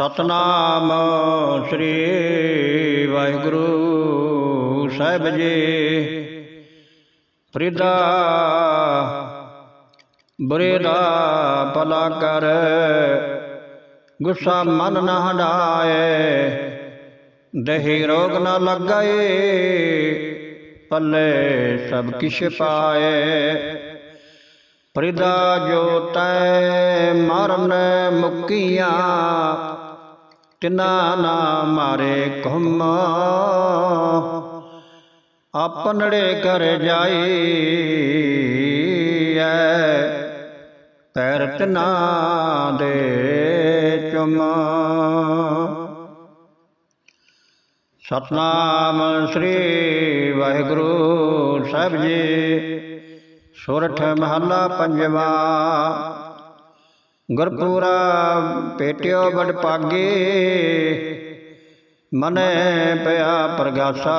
ਸਤਨਾਮ ਸ੍ਰੀ ਵਾਹਿਗੁਰੂ ਸਾਹਿਬ ਜੀ। ਫਰੀਦਾ ਬੁਰੇ ਦਾ ਭਲਾ ਕਰ, ਗੁੱਸਾ ਮਨ ਨਾ ਹਟਾਏ ਦਹੀ ਰੋਗ ਨਾ ਲੱਗਾਏ, ਪੱਲੇ ਸਭ ਕਿਛ ਪਾਏ। ਪ੍ਰਿਦਾ ਜੋ ਤੈ ਮਰਨ ਮੁਕੀਆਂ ਤਿਨਾ ਨਾ ਮਾਰੇ ਘੁੰਮ ਆਪਨੜੇ ਕਰ ਜਾਈ ਐ, ਪੈਰ ਤਿਨਾ ਦੇ ਚੁਮ। ਸਤਨਾਮ ਸ੍ਰੀ ਵਾਹਿਗੁਰੂ ਸਾਹਿਬ ਜੀ, ਸੁਰਠ ਮਹੱਲਾ ਪੰਜਵਾ। ਗੁਰਪੂਰਾ ਪੇਟਿਓ ਬੜ ਪਾਗੇ, ਮਨੇ ਪਿਆ ਪ੍ਰਗਾਸਾ।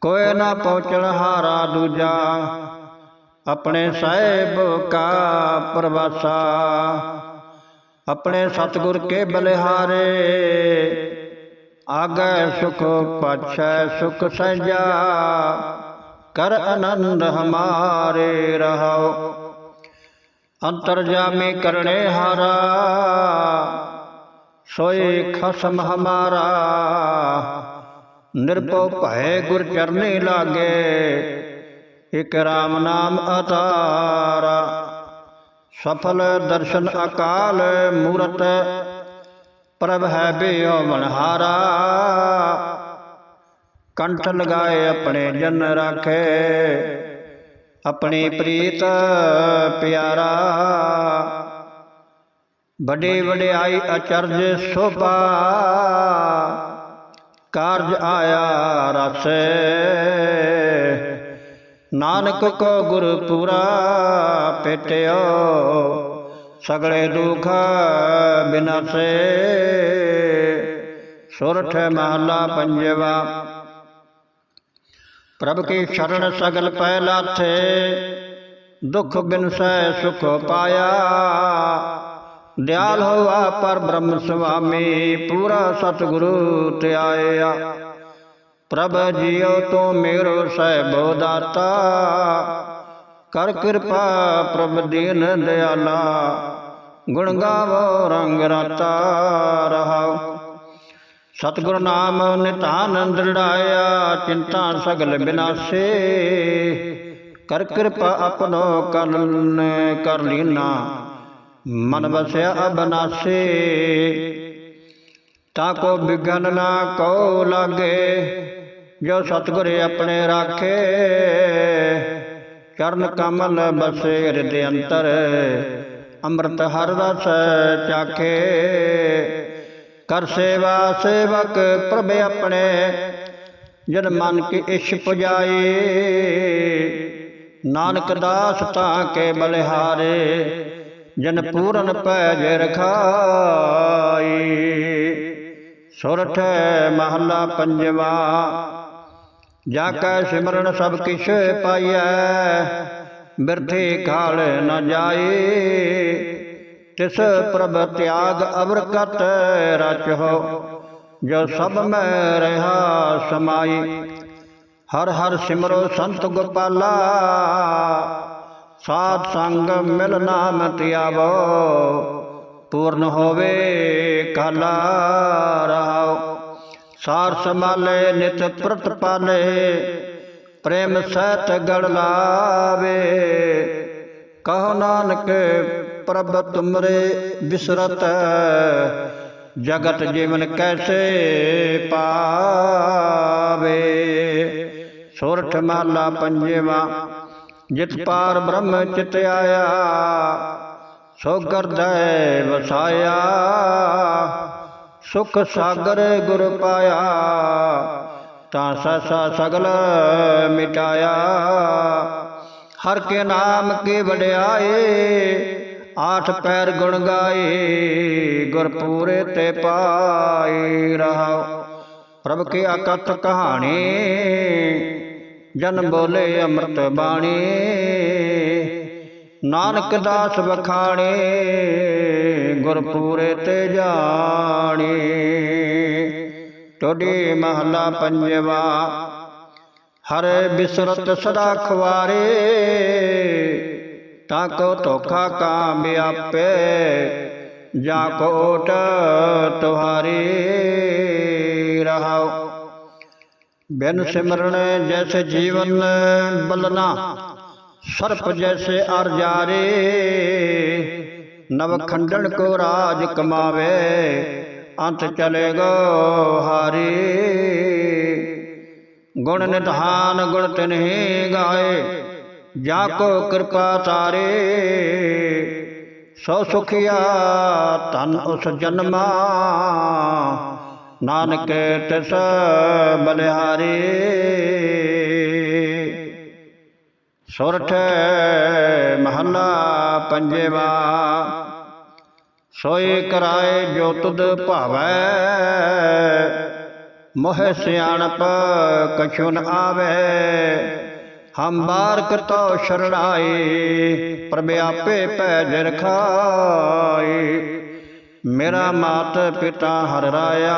ਕੋਈ ਨਾ ਪਹੁੰਚਣ ਹਾਰਾ ਦੂਜਾ, ਆਪਣੇ ਸਾਹਿਬ ਕਾ ਪ੍ਰਵਾਸਾ। ਆਪਣੇ ਸਤਿਗੁਰ ਕੇ ਬਲਿਹਾਰੇ, ਆਗੈ ਸੁਖ ਪਾਛੈ ਸੁਖ ਸਹਿਜਾ ਕਰ ਆਨੰਦ ਹਮਾਰੇ ਰਹਾਓ। ਅੰਤਰਜਾਮੀ ਕਰਨੇ ਹਾਰਾ ਸੋਏ ਖਸਮ ਹਮਾਰਾ ਨਿਰਭਉ ਭੈ ਗੁਰ ਚਰਨੇ ਲਾਗੇ ਇਕ ਰਾਮ ਨਾਮ ਅਤਾਰਾ ਸਫਲ ਦਰਸ਼ਨ ਅਕਾਲ ਮੂਰਤ ਪ੍ਰਭ ਹੈ ਬਿਓ ਮਨਹਾਰਾ ਕੰਠ ਲਗਾਏ ਆਪਣੇ ਜਨ ਰਾਖੇ ਆਪਣੀ ਪ੍ਰੀਤ ਪਿਆਰਾ ਵੱਡੇ ਵਡਿਆਈ ਅਚਰਜ ਸੋਭਾ ਕਾਰਜ ਆਇਆ ਰਸੇ ਨਾਨਕ ਕੋ ਗੁਰ ਪੂਰਾ ਪੇਟਿਓ ਸਗਲੇ ਦੁਖ ਬਿਨਾਸੇ ਸੁਰਠ ਮਹਲਾ ਪੰਜਵਾ ਪ੍ਰਭ ਕੀ ਸ਼ਰਨ ਸਗਲ ਪੈ ਲਾਥੇ, ਦੁਖ ਬਿਨਸੈ ਸੁਖ ਪਾਇਆ। ਦਿਆਲ ਹੋਆ ਪਰ ਬ੍ਰਹਮ ਸੁਆਮੀ, ਪੂਰਾ ਸਤਿਗੁਰੂ ਧਿਆਇਆ। ਪ੍ਰਭ ਜੀਉ ਤੂੰ ਮੇਰੋ ਸਹਿਬੋ ਦਾਤਾ ਕਰ ਕਿਰਪਾ ਪ੍ਰਭ ਦੀਨ ਦਿਆਲਾ। ਗੁਣ ਗਾਵੋ ਰੰਗ ਰਾਤਾ ਰਹਾਓ ਸਤਿਗੁਰ ਨਾਮ ਨਿਤਾਨੰਦ ਰੜਾਇਆ ਚਿੰਤਾ ਸਗਲ ਬਿਨਾਸੇ। ਕਰ ਕਿਰਪਾ ਆਪਣੋ ਕਰਨ ਕਰ ਲੀਨਾ, ਮਨ ਵਸਿਆ ਅਬਨਾਸੇ। ਤਾ ਕੋ ਬਿਗਨ ਨਾ ਕੋ ਲਾਗੇ, ਜੋ ਸਤਿਗੁਰ ਆਪਣੇ ਰਾਖੇ। ਚਰਨ ਕਮਲ ਬਸੇ ਹਿਰਦੇ ਅੰਤਰ, ਅੰਮ੍ਰਿਤ ਹਰ ਰਸ ਚਾਖੇ। ਕਰ ਸੇਵਾ ਸੇਵਕ ਪ੍ਰਭ ਆਪਣੇ, ਜਨ ਮਨ ਕੀ ਇਛ ਪੁਜਾਏ। ਨਾਨਕ ਦਾਸ ਤਾਂ ਕੇ ਬਲਿਹਾਰੇ, ਜਨ ਪੂਰਨ ਪੈ ਜੇ ਰਖਾਈ ਸੁਰਠ ਮਹੱਲਾ ਪੰਜਵਾ, ਜਾ ਕੈ ਸਿਮਰਨ ਸਭ ਕਿਛ ਪਾਈਐ, ਬਿਰਥੇ ਖਾਲ ਨ ਜਾਏ। ਤਿਸ ਪ੍ਰਭ ਤਿਆਗ ਅਬਰਕਤ ਰਚੋ ਜੋ ਸਭ ਮੈਂ ਰਹਾ ਸਮਾਈ। ਹਰ ਹਰ ਸਿਮਰੋ ਸੰਤ ਗੋਪਾਲਾ, ਸਾਧ ਸੰਗ ਮਿਲ ਨਾਮ ਧਿਆਵੋ, ਪੂਰਨ ਹੋਵੇ ਕਾਲਾ ਰਹਾਓ। ਸਾਰ ਸੰਭਾਲੇ ਨਿਤ ਪ੍ਰਤ ਪਾਲੇ, ਪ੍ਰੇਮ ਸਹਿਤ ਗੜ ਲਾਵੇ। ਕਹੋ ਨਾਨਕ ਪ੍ਰਭ ਤੁਮਰੇ ਬਿਸਰਤ ਜਗਤ ਜੀਵਨ ਕੈਸੇ ਪਾਵੇ ਸੋਰਠ ਮਹਲਾ ਪੰਜਵਾ ਜਿਤ ਪਾਰ ਬ੍ਰਹਮ ਚਿਤ ਆਇਆ ਸੋ ਗਰਦੈ ਵਸਾਇਆ ਸੁਖ ਸਾਗਰ ਗੁਰ ਪਾਇਆ ਤਾਂ ਸਸਾ ਸਗਲ ਮਿਟਾਇਆ ਹਰ ਕੇ ਨਾਮ ਕੀ ਵਡਿਆਏ ਆਠ ਪੈਰ ਗੁਣ ਗਾਏ ਗੁਰ ਪੂਰੇ ਤੇ ਪਾਈ ਰਹਾਓ। ਪ੍ਰਭ ਕੀ ਅਕਥ ਕਹਾਣੀ, ਜਨ ਬੋਲੇ ਅੰਮ੍ਰਿਤ ਬਾਣੀ। ਨਾਨਕ ਦਾਸ ਵਖਾਣੇ ਗੁਰ ਪੂਰੇ ਤੇ ਜਾਣੀ। ਟੋਡੀ ਮਹਲਾ ਪੰਜਵਾ, ਹਰ ਬਿਸਰਤ ਸਦਾ ਖਵਾਰੇ। ਤਾਂ ਕੋ ਧੋਖਾ ਆਪੇ ਜਾ ਕੋਟ ਤੁਹਾਰੀ ਰਹਾਓ ਬਿਨ ਸਿਮਰਨ ਜੈਸੇ ਜੀਵਨ ਬਲਨਾ, ਸਰਪ ਜੈਸੇ ਅਰ ਜਾਰੇ। ਨਵ ਖੰਡਨ ਕੋ ਰਾਜ ਕਮਾਵੇ, ਅੰਤ ਚਲੇਗੋ ਹਾਰੇ। ਗੁਣ ਨਿਧਾਨ ਗੁਣ ਤਿਨਹੀ ਗਾਏ ਜਾ ਕੋ ਕਿਰਪਾ ਤਾਰੇ ਸੋ ਸੁਖਿਆ ਤਨ ਉਸ ਜਨਮਾ। ਨਾਨਕ ਤਿਸ ਬਲਿਹਾਰੀ ਸੁਰਠ ਮਹੱਲਾ ਪੰਜਵਾ। ਸੋਈ ਕਰਾਏ ਜੋ ਤੁਧ ਭਾਵੈ। ਮੋਹ ਸਿਆਣਪ ਕਛੁ ਨ ਆਵੇ। ਹਮ ਬਾਰਕ ਤੋ ਸ਼ਰਣਾਈ ਪ੍ਰਭ ਆਪੇ ਪੈ ਜਰਖਾਈ ਮੇਰਾ ਮਾਤ ਪਿਤਾ ਹਰ ਰਾਇਆ,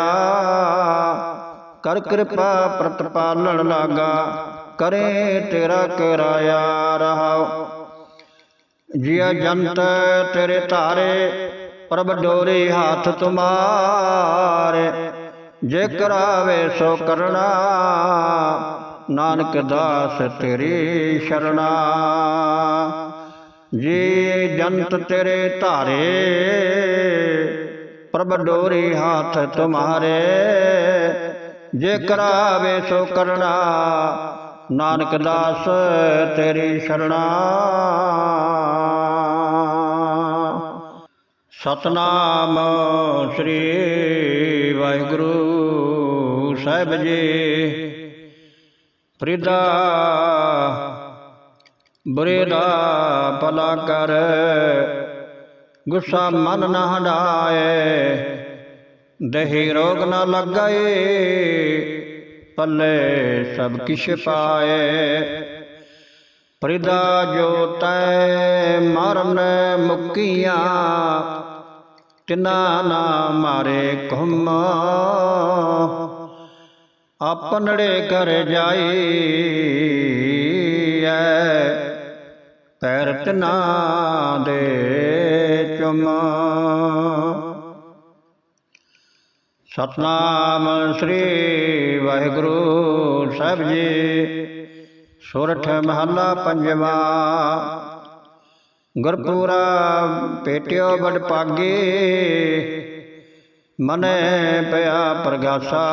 ਕਰ ਕਿਰਪਾ ਪ੍ਰਤਪਾਲਣ ਲਾਗਾ, ਕਰੇ ਤੇਰਾ ਕਰਾਇਆ ਰਹਾਉ। ਜਿਆ ਜੰਤ ਤੇਰੇ ਧਾਰੇ, ਪ੍ਰਭ ਡੋਰੇ ਹੱਥ ਤੁਮਾਰੇ। ਜੇ ਕਰਾਵੇ ਸੋ ਕਰਣਾ ਨਾਨਕ ਦਾਸ ਤੇਰੀ ਸ਼ਰਣਾ। ਜੀ ਜੰਤ ਤੇਰੇ ਧਾਰੇ, ਪ੍ਰਭ ਡੋਰੀ ਹੱਥ ਤੁਮਾਰੇ। ਜੇ ਕਰਾਵੇ ਸੋ ਕਰਣਾ, ਨਾਨਕ ਦਾਸ ਤੇਰੀ ਸ਼ਰਣਾ। ਸਤਨਾਮ ਸ੍ਰੀ ਵਾਹਿਗੁਰੂ ਸਾਹਿਬ ਜੀ। ਪ੍ਰਿਦਾ ਬੁਰੇ ਦਾ ਭਲਾ ਕਰ। ਗੁੱਸਾ ਮਨ ਨਾ ਹਟਾਏ ਦਹੀ ਰੋਗ ਨਾ ਲੱਗਾਏ, ਪੱਲੇ ਸਭ ਕਿਛ ਪਾਏ। ਪ੍ਰਿਦਾ ਜੋ ਤੈ ਮਰਨ ਮੁਕੀਆਂ, ਤਿਨਾ ਨਾ ਮਾਰੇ ਘੁਮ। ਆਪਨੜੇ ਕਰ ਜਾਈ ਐ ਪੈਰ ਤਨਾ ਦੇ ਚੁਮ। ਸਤਨਾਮ ਸ੍ਰੀ ਵਾਹਿਗੁਰੂ ਸਾਹਿਬ ਜੀ। ਸੁਰਠ ਮਹੱਲਾ ਪੰਜਵਾ। ਗੁਰਪੂਰਾ ਪੇਟਿਓ ਬੜ ਪਾਗੇ ਮਨੇ ਪਿਆ ਪ੍ਰਗਾਸਾ।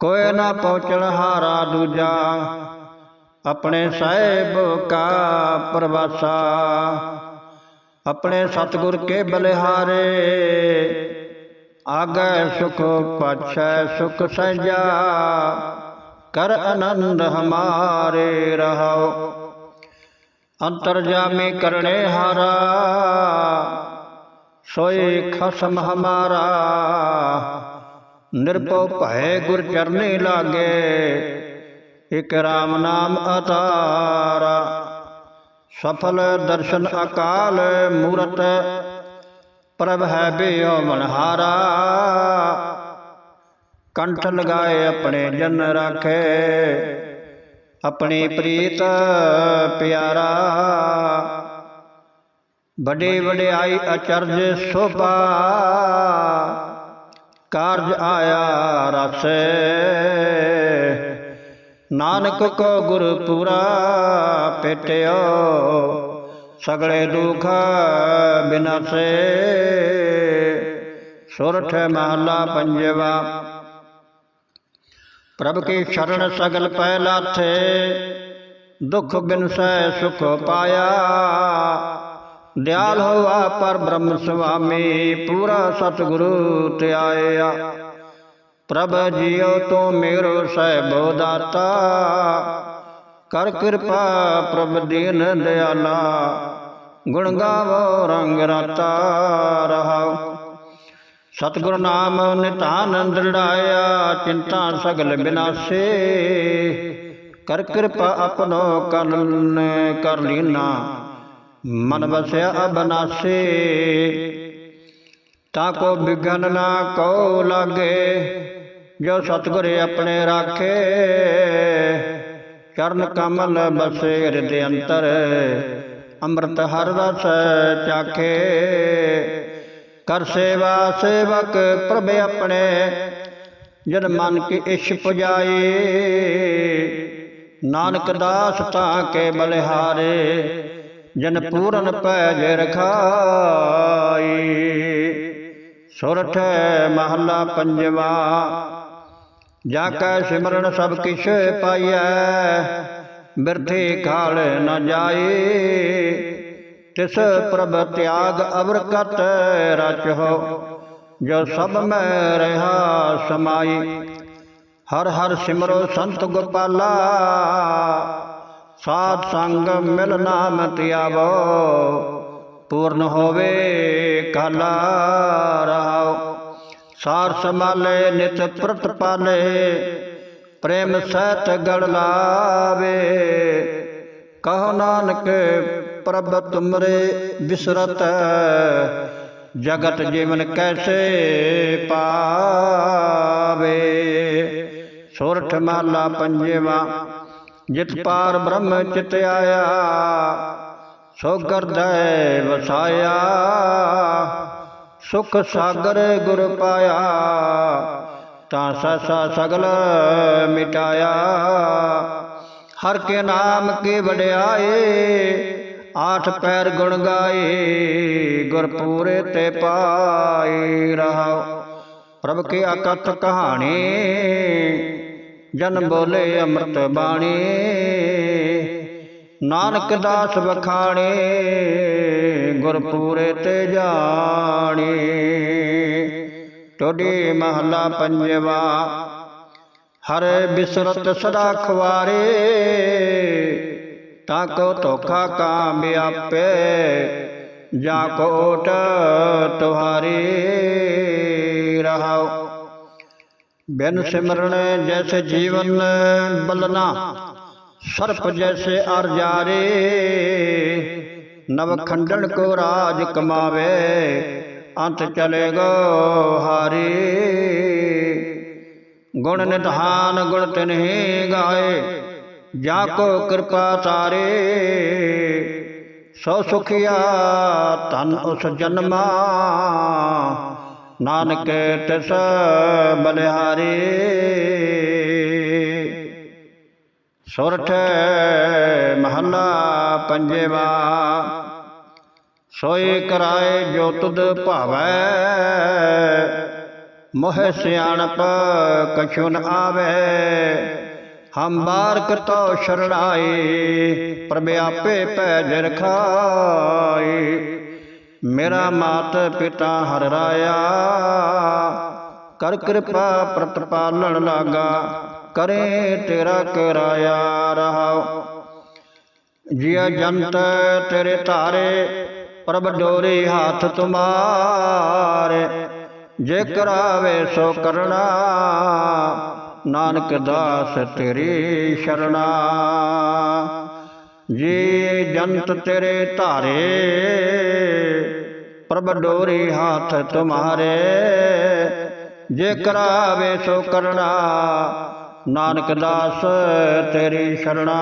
ਕੋਇ ਨਾ ਪਹੁੰਚਣ ਹਾਰਾ ਦੂਜਾ। ਆਪਣੇ ਸਾਹਿਬ ਕਾ ਪ੍ਰਵਾਸਾ। ਆਪਣੇ ਸਤਿਗੁਰ ਕੇ ਬਲਿਹਾਰੇ। ਆਗੈ ਸੁਖ ਪਾਛੈ ਸੁਖ ਸਹਿਜਾ ਕਰ ਆਨੰਦ ਹਮਾਰੇ ਰਹਾਓ। ਅੰਤਰਜਾਮੀ ਕਰਨੇ ਹਾਰਾ। ਸੋਏ ਖਸਮ ਹਮਾਰਾ। ਨਿਰਭਉ ਭੈ ਗੁਰ ਚਰਨੇ ਲਾਗੇ। ਇਕ ਰਾਮ ਨਾਮ ਅਤਾਰਾ। ਸਫਲ ਦਰਸ਼ਨ ਅਕਾਲ ਮੂਰਤ, ਪ੍ਰਭ ਹੈ ਬਿਓ ਮਨਹਾਰਾ। ਕੰਠ ਲਗਾਏ ਆਪਣੇ ਜਨ ਰਾਖੇ, ਆਪਣੀ ਪ੍ਰੀਤ ਪਿਆਰਾ। ਵੱਡੇ ਵਡਿਆਈ ਅਚਰਜ ਸੋਭਾ। ਕਾਰਜ ਆਇਆ ਰਸੇ ਨਾਨਕ ਕੋ ਗੁਰ ਪੂਰਾ ਪੇਟਿਓ, ਸਗਲੇ ਦੁਖ ਬਿਨਾਸੇ ਸੁਰਠ ਮਹਲਾ ਪੰਜਵਾ। ਪ੍ਰਭ ਕੀ ਸ਼ਰਨ ਸਗਲ ਪੈ ਲਾਥੇ ਦੁਖ ਬਿਨਸੈ ਸੁਖ ਪਾਇਆ। ਦਿਆਲ ਹੋਆ ਪਰ ਬ੍ਰਹਮ ਸੁਆਮੀ, ਪੂਰਾ ਸਤਿਗੁਰੂ ਤੇ ਪ੍ਰਭ ਜੀਉ ਤੂੰ ਮੇਰੋ ਸਹਿਬੋ ਦਾਤਾ ਕਰ ਕਿਰਪਾ ਪ੍ਰਭ ਦੀਨ ਦਿਆਲਾ, ਗੁਣ ਗਾਵੋ ਰੰਗ ਰਾਤਾ ਰਹਾਉ। ਸਤਿਗੁਰ ਨਾਮ ਨਿਤਾਨ ਦ੍ਰਿੜਾਇਆ, ਚਿੰਤਾ ਸਗਲ ਬਿਨਾਸੇ, ਕਰ ਕਿਰਪਾ ਆਪਣੋ ਕਰਨ ਕਰ ਲੀਨਾ। ਮਨ ਵਸਿਆ ਅਬਨਾਸੀ। ਤਾਂ ਕੋ ਵਿਗਨ ਨਾ ਕੋ ਲਾਗੇ, ਜੋ ਸਤਿਗੁਰ ਆਪਣੇ ਰਾਖੇ। ਚਰਨ ਕਮਲ ਬਸੇ ਹਿਰਦੇ ਅੰਤਰ, ਅੰਮ੍ਰਿਤ ਹਰ ਰਸ ਚਾਖੇ। ਕਰ ਸੇਵਾ ਸੇਵਕ ਪ੍ਰਭ ਆਪਣੇ, ਜਨ ਮਨ ਕੀ ਇਛ ਪੁਜਾਈ ਨਾਨਕ ਦਾਸ ਤਾਂ ਕੇ ਬਲਿਹਾਰੇ ਜਨ ਪੂਰਨ ਪੈਜ ਰਖਾਈ। ਸੁਰਠ ਮਹੱਲਾ ਪੰਜਵਾ। ਜਾ ਕੈ ਸਿਮਰਨ ਸਭ ਕਿਛ ਪਾਈਐ, ਬਿਰਥੀ ਕਾਲ ਨ ਜਾਏ ਤਿਸ ਪ੍ਰਭ ਤਿਆਗ ਅਵਰ ਕਤ ਰਚੋ ਜੋ ਸਭ ਮੈਂ ਰਹਾ ਸਮਾਈ। ਹਰ ਹਰ ਸਿਮਰੋ ਸੰਤ ਗੋਪਾਲਾ ਸਾਧ ਸੰਗ ਮਿਲ ਨਾਮ ਧਿਆਵੋ ਪੂਰਨ ਹੋਵੇ ਕਾਲਾ ਰਹਾਓ। ਸਾਰ ਸਮਾਲੇ ਨਿਤ ਪ੍ਰਤ ਪਾਲੇ, ਪ੍ਰੇਮ ਸਹਿਤ ਗੜ ਲਾਵੇ। ਕਹੋ ਨਾਨਕ, ਪ੍ਰਭ ਤੁਮਰੇ ਬਿਸਰਤ, ਜਗਤ ਜੀਵਨ ਕੈਸੇ ਪਾਵੇ। ਸੋਰਠ ਮਾਲਾ ਪੰਜਵਾ ਜਿਤ ਪਾਰ ਬ੍ਰਹਮ ਚਿਤ ਆਇਆ, ਸੋ ਗਰਦੈ ਵਸਾਇਆ, ਸੁਖ ਸਾਗਰ ਗੁਰ ਪਾਇਆ, ਤਾਂ ਸਸਾ ਸਗਲ ਮਿਟਾਇਆ। ਹਰ ਕੇ ਨਾਮ ਕੀ ਵਡਿਆਏ, ਆਠ ਪੈਰ ਗੁਣ ਗਾਏ ਗੁਰ ਪੂਰੇ ਤੇ ਪਾਈ ਰਹਾ ਪ੍ਰਭ ਕੀ ਅਕਥ ਕਹਾਣੀ ਜਨ ਬੋਲੇ ਅੰਮ੍ਰਿਤ ਬਾਣੀ। ਨਾਨਕ ਦਾਸ ਵਖਾਣੇ ਗੁਰ ਤੇ ਜਾਣੇ। ਟੋਡੀ ਮਹਲਾ ਪੰਜਵਾ, ਹਰ ਬਿਸਰਤ ਸਦਾ ਖਵਾਰੇ। ਤਾਂ ਕੋ ਧੋਖਾ ਕਾਮ ਆਪੇ, ਜਾ ਕੋਟ ਤੁਹਾਰੇ ਰਹਾਓ ਬਿਨ ਸਿਮਰਨ ਜੈਸੇ ਜੀਵਨ ਬਲਨਾ, ਸਰਪ ਜੈਸੇ ਅਰ ਜਾਰੇ। ਨਵ ਖੰਡਨ ਕੋ ਰਾਜ ਕਮਾਵੇ, ਅੰਤ ਚਲੇਗੋ ਹਾਰੇ। ਗੁਣ ਨਿਧਾਨ ਗੁਣ ਤਿਨਹਿ ਗਾਏ, ਜਾ ਕੋ ਕਿਰਪਾ ਤਾਰੇ। ਸੋ ਸੁਖਿਆ ਤਨ ਉਸ ਜਨਮਾ ਨਾਨਕ ਤਿਸ ਬਲਿਹਾਰੇ। ਸੁਰਠ ਮਹੱਲਾ ਪੰਜਵਾ। ਸੋਏ ਕਰਾਏ ਜੋ ਤੁਧ ਭਾਵੈ। ਮੋਹ ਸਿਆਣਪ ਕਛੁ ਨ ਆਵੇ। ਹਮ ਬਾਰਕ ਤੋ ਸ਼ਰਣਾਈ, ਪ੍ਰਭ ਆਪੇ ਪੈਜ ਰਖਾਈ ਮੇਰਾ ਮਾਤ ਪਿਤਾ ਹਰ ਰਾਇਆ। ਕਰ ਕਿਰਪਾ ਪ੍ਰਤਪਾਲਣ ਲਾਗਾ, ਕਰੇ ਤੇਰਾ ਕਰਾਇਆ ਰਹਾਓ ਜਿਆ ਜੰਤ ਤੇਰੇ ਧਾਰੇ, ਪ੍ਰਭ ਡੋਰੇ ਹੱਥ ਤੁਮਾਰੇ। ਜੇ ਕਰਾਵੇ ਸੋ ਕਰਣਾ, ਨਾਨਕ ਦਾਸ ਤੇਰੀ ਸ਼ਰਣਾ। ਜੀ ਜੰਤ ਤੇਰੇ ਧਾਰੇ, ਪ੍ਰਭ ਡੋਰੀ ਹੱਥ ਤੁਮਾਰੇ। ਜੇ ਕਰਾਵੇ ਸੋ ਕਰਣਾ, ਨਾਨਕ ਦਾਸ ਤੇਰੀ ਸ਼ਰਣਾ।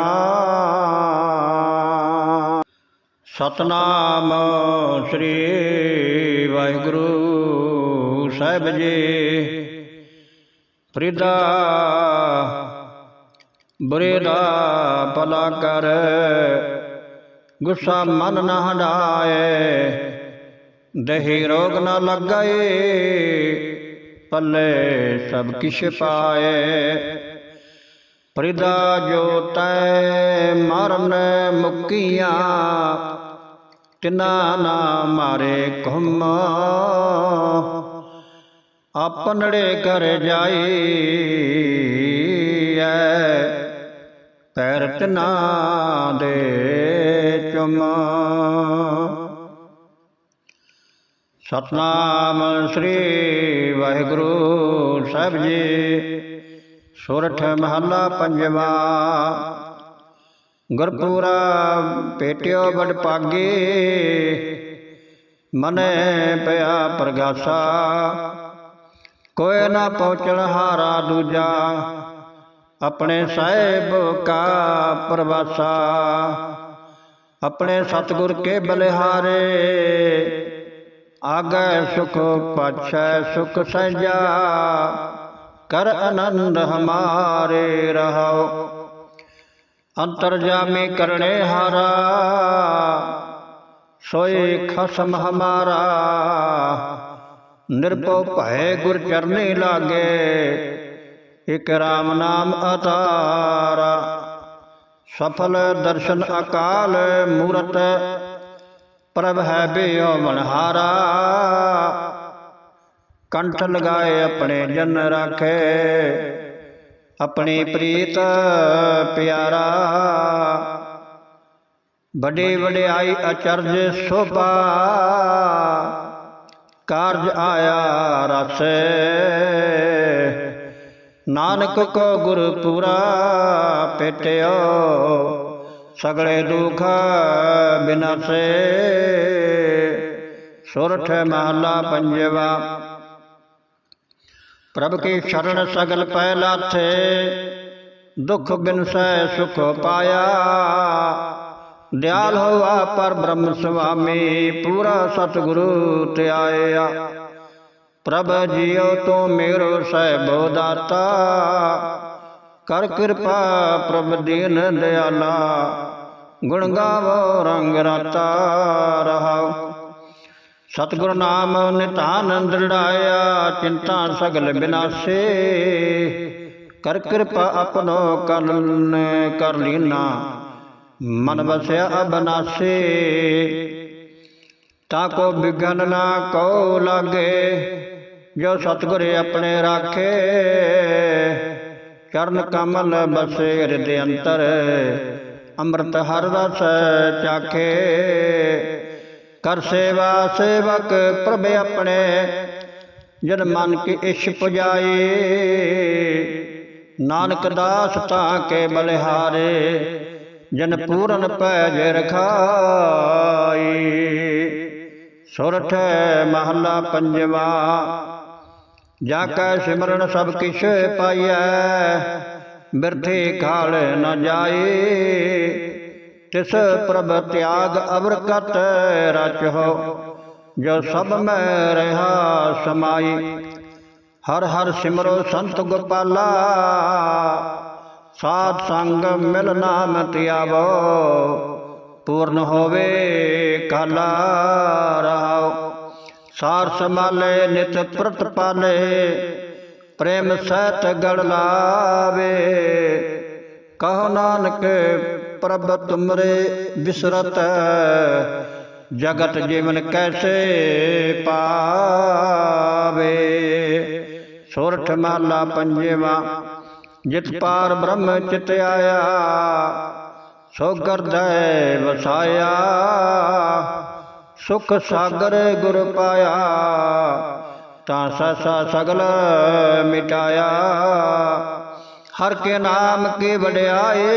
ਸਤਨਾਮ ਸ੍ਰੀ ਵਾਹਿਗੁਰੂ ਸਾਹਿਬ ਜੀ। ਪ੍ਰਿਦਾ ਬੁਰੇ ਦਾ ਭਲਾ ਕਰ। ਗੁੱਸਾ ਮਨ ਨਾ ਹਟਾਏ ਦਹੀ ਰੋਗ ਨਾ ਲੱਗਾਏ। ਪੱਲੇ ਸਭ ਕਿਛ ਪਾਏ। ਪਰਿਦਾ ਜੋ ਤੈ ਮਰਨ ਮੁਕੀਆਂ, ਤਿਨਾ ਨਾ ਮਾਰੇ ਘੁੰਮ। ਆਪਨੜੇ ਕਰ ਜਾਈ ਐ। ਪੈਰ ਤਿਨਾ ਦੇ ਚੁਮ। ਸਤਨਾਮ ਸ੍ਰੀ ਵਾਹਿਗੁਰੂ ਸਾਹਿਬ ਜੀ। ਸੁਰਠ ਮਹੱਲਾ ਪੰਜਵਾ। ਗੁਰਪੂਰਾ ਪੇਟਿਓ ਬੜ ਪਾਗੇ ਮਨੇ ਪਿਆ ਪ੍ਰਗਾਸਾ। ਕੋਈ ਨਾ ਪਹੁੰਚਣ ਹਾਰਾ ਦੂਜਾ। ਆਪਣੇ ਸਾਹਿਬ ਕਾ ਪ੍ਰਵਾਸਾ, ਆਪਣੇ ਸਤਿਗੁਰ ਕੇ ਬਲਿਹਾਰੇ, ਆਗੈ ਸੁਖ ਪਾਛੈ ਸੁਖ ਸਹਿਜਾ ਕਰ ਆਨੰਦ ਹਮਾਰੇ ਰਹਾਓ। ਅੰਤਰਜਾਮੀ ਕਰਨੇ ਹਾਰਾ, ਸੋਏ ਖਸਮ ਹਮਾਰਾ, ਨਿਰਭਉ ਭੈ ਗੁਰ ਚਰਨੇ ਲਾਗੇ ਇਕ ਰਾਮ ਨਾਮ ਅਤਾਰਾ। ਸਫਲ ਦਰਸ਼ਨ ਅਕਾਲ ਮੂਰਤ, ਪ੍ਰਭ ਹੈ ਬਿਓ ਮਨਹਾਰਾ। ਕੰਠ ਲਗਾਏ ਆਪਣੇ ਜਨ ਰਾਖੇ, ਆਪਣੀ ਪ੍ਰੀਤ ਪਿਆਰਾ। ਵੱਡੇ ਵਡਿਆਈ ਅਚਰਜ ਸੋਭਾ, ਕਾਰਜ ਆਇਆ ਰਸੇ। ਨਾਨਕ ਕੋ ਗੁਰ ਪੂਰਾ ਪੇਟਿਓ, ਸਗਲੇ ਦੁਖ ਬਿਨਾਸੇ ਸੁਰਠ ਮਹਲਾ ਪੰਜਵਾ। ਪ੍ਰਭ ਕੀ ਸ਼ਰਨ ਸਗਲ ਪੈ ਲਾਥੇ ਦੁਖ ਬਿਨਸੈ ਸੁਖ ਪਾਇਆ। ਦਿਆਲ ਹੋਆ ਪਰ ਬ੍ਰਹਮ ਸੁਆਮੀ, ਪੂਰਾ ਸਤਿਗੁਰੂ ਧਿਆਇਆ ਪ੍ਰਭ ਜੀਉ ਤੂੰ ਮੇਰੋ ਸਹਿਬੋ ਦਾਤਾ ਕਰ ਕਿਰਪਾ ਪ੍ਰਭ ਦੀਨ ਦਿਆਲਾ। ਗੁਣ ਗਾਵੋ, ਰੰਗ ਰਾਤਾ ਰਹਾਉ। ਸਤਿਗੁਰ ਨਾਮ ਨਿਧਾਨ ਦ੍ਰਿੜਾਇਆ, ਚਿੰਤਾ ਸਗਲ ਬਿਨਾਸੇ। ਕਰ ਕਿਰਪਾ ਆਪਣੋ ਕਰਨ ਕਰ ਲੀਨਾ, ਮਨ ਵਸਿਆ ਅਬਨਾਸੇ। ਤਾ ਕੋ ਬਿਗਨ ਨਾ ਕੋ ਲਾਗੇ ਜੋ ਸਤਿਗੁਰੇ ਆਪਣੇ ਰਾਖੇ, ਚਰਨ ਕਮਲ ਬਸੇ ਹਿਰਦੇ ਅੰਤਰ, ਅੰਮ੍ਰਿਤ ਹਰ ਰਸ ਚਾਖੇ। ਕਰ ਸੇਵਾ ਸੇਵਕ ਪ੍ਰਭ ਆਪਣੇ, ਜਨ ਮਨ ਕੀ ਇਛ ਪੁਜਾਈ ਨਾਨਕ ਦਾਸ ਤਾਂ ਕੇ ਬਲਿਹਾਰੇ, ਜਨ ਪੂਰਨ ਪੈਜ ਰਖਾਈ। ਸੁਰਠ ਮਹੱਲਾ ਪੰਜਵਾ ਜਾ ਕੈ ਸਿਮਰਨ ਸਭ ਕਿਛ ਪਾਈਐ, ਬਿਰਥੇ ਖਾਲ ਨ ਜਾਏ ਤਿਸ ਪ੍ਰਭ ਤਿਆਗ ਅਵਰਕਤ ਰਚੋ ਜੋ ਸਭ ਮੈਂ ਰਹਾ ਸਮਾਈ। ਹਰ ਹਰ ਸਿਮਰੋ ਸੰਤ ਗੋਪਾਲਾ, ਸਾਧ ਸੰਗ ਮਿਲ ਨਾਮ ਧਿਆਵੋ। ਪੂਰਨ ਹੋਵੇ ਕਾਲਾ ਰਹਾਉ ਸਾਰ ਸਮਾਲੇ ਨਿਤ ਪ੍ਰਤ ਪਾਲੇ, ਪ੍ਰੇਮ ਸਹਿਤ ਗੜ ਲਾਵੇ। ਕਹੋ ਨਾਨਕ, ਪ੍ਰਭ ਤੁਮਰੇ ਬਿਸਰਤ, ਜਗਤ ਜੀਵਨ ਕੈਸੇ ਪਾਵੇ। ਸੋਰਠ ਮਾਲਾ ਪੰਜਵਾ, ਜਿਤ ਪਾਰ ਬ੍ਰਹਮ ਚਿਤ ਆਇਆ, ਸੋ ਗਰਦੈ ਵਸਾਇਆ ਸੁਖ ਸਾਗਰ ਗੁਰ ਪਾਇਆ, ਤਾਂ ਸਸਾ ਸਗਲ ਮਿਟਾਇਆ। ਹਰ ਕੇ ਨਾਮ ਕੀ ਵਡਿਆਏ,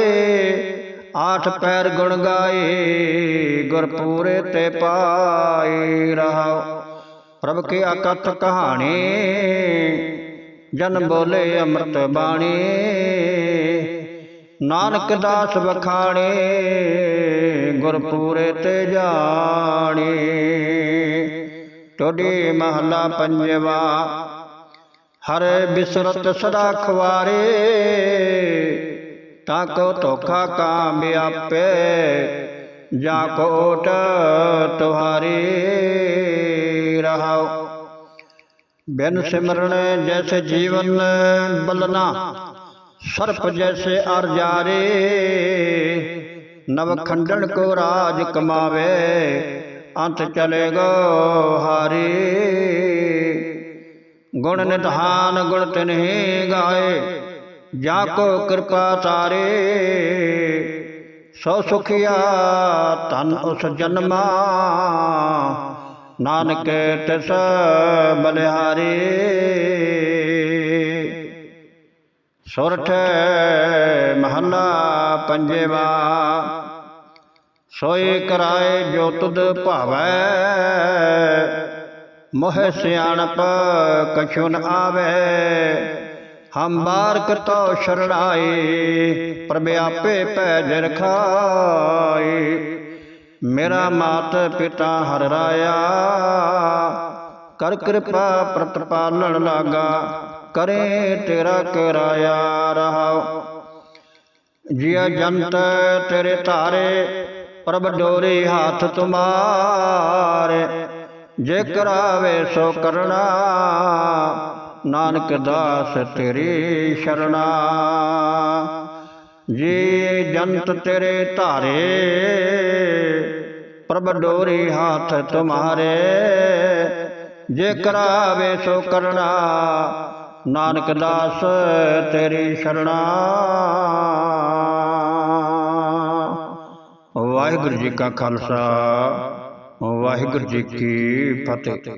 ਆਠ ਪੈਰ ਗੁਣ ਗਾਏ ਗੁਰ ਪੂਰੇ ਤੇ ਪਾਈ ਰਹਾਉ ਪ੍ਰਭ ਕੀ ਅਕਥ ਕਹਾਣੀ, ਜਨ ਬੋਲੇ ਅੰਮ੍ਰਿਤ ਬਾਣੀ। ਨਾਨਕ ਦਾਸ ਵਖਾਣੇ ਗੁਰ ਤੇ ਜਾਣੀ। ਟੋਡੀ ਮਹਲਾ ਪੰਜਵਾ, ਹਰ ਬਿਸਰਤ ਸਦਾ ਖਵਾਰੇ, ਤਾਂ ਕੋ ਧੋਖਾ ਕਾਮ ਆਪੇ, ਜਾ ਕੋਟ ਤੁਹਾਰੇ, ਰਹਾਓ। ਬਿਨ ਸਿਮਰਨ ਜੈਸੇ ਜੀਵਨ ਬਲਨਾ, ਸਰਪ ਜੈਸੇ ਅਰ ਜਾਰੇ। ਨਵ ਖੰਡਨ ਕੋ ਰਾਜ ਕਮਾਵੇ, ਅੰਤ ਚਲੇ ਗੋ ਹਾਰੀ। ਗੁਣ ਨਿਧਾਨ, ਗੁਣ ਤਿਨਹਿ ਗਾਏ, ਜਾ ਕੋ ਕਿਰਪਾ ਤਾਰੇ। ਸੋ ਸੁਖਿਆ ਤਨ ਉਸ ਜਨਮਾ, ਨਾਨਕ ਤਿਸ ਬਲਿਹਾਰੇ। ਸੁਰਠ ਮਹੱਲਾ ਪੰਜਵਾ। ਸੋਏ ਕਰਾਏ ਜੋ ਤੁਧ ਭਾਵੈ। ਮੋਹ ਸਿਆਣਪ ਕਛੁ ਨ ਆਵੇ। ਹਮ ਬਾਰਕ ਤੋ ਸ਼ਰਣਾਈ, ਪ੍ਰਭ ਆਪੇ ਪੈਜ ਰਖਾਈ। ਮੇਰਾ ਮਾਤ ਪਿਤਾ ਹਰ ਰਾਇਆ, ਕਰ ਕਿਰਪਾ ਪ੍ਰਤਪਾਲਣ ਲਾਗਾ। ਕਰੇ ਤੇਰਾ ਕਰਾਇਆ ਰਹਾਉ ਜਿയ ਜੰਤ ਤੇਰੇ ਧਾਰੇ, ਪ੍ਰਭ ਡੋਰੇ ਹੱਥ ਤੁਮਾਰੇ। ਜੇ ਕਰਾਵੇ ਸੋ ਕਰਣਾ, ਨਾਨਕ ਦਾਸ ਤੇਰੀ ਸ਼ਰਣਾ। ਜੀ ਜੰਤ ਤੇਰੇ ਧਾਰੇ, ਪ੍ਰਭ ਡੋਰੀ ਹੱਥ ਤੁਮਾਰੇ। ਜੇ ਕਰਾਵੇ ਸੋ ਕਰਣਾ ਨਾਨਕ ਦਾਸ ਤੇਰੀ ਸ਼ਰਣਾ। ਵਾਹਿਗੁਰੂ ਜੀ ਕਾ ਖਾਲਸਾ ਵਾਹਿਗੁਰੂ ਜੀ ਕੀ ਫਤਿਹ।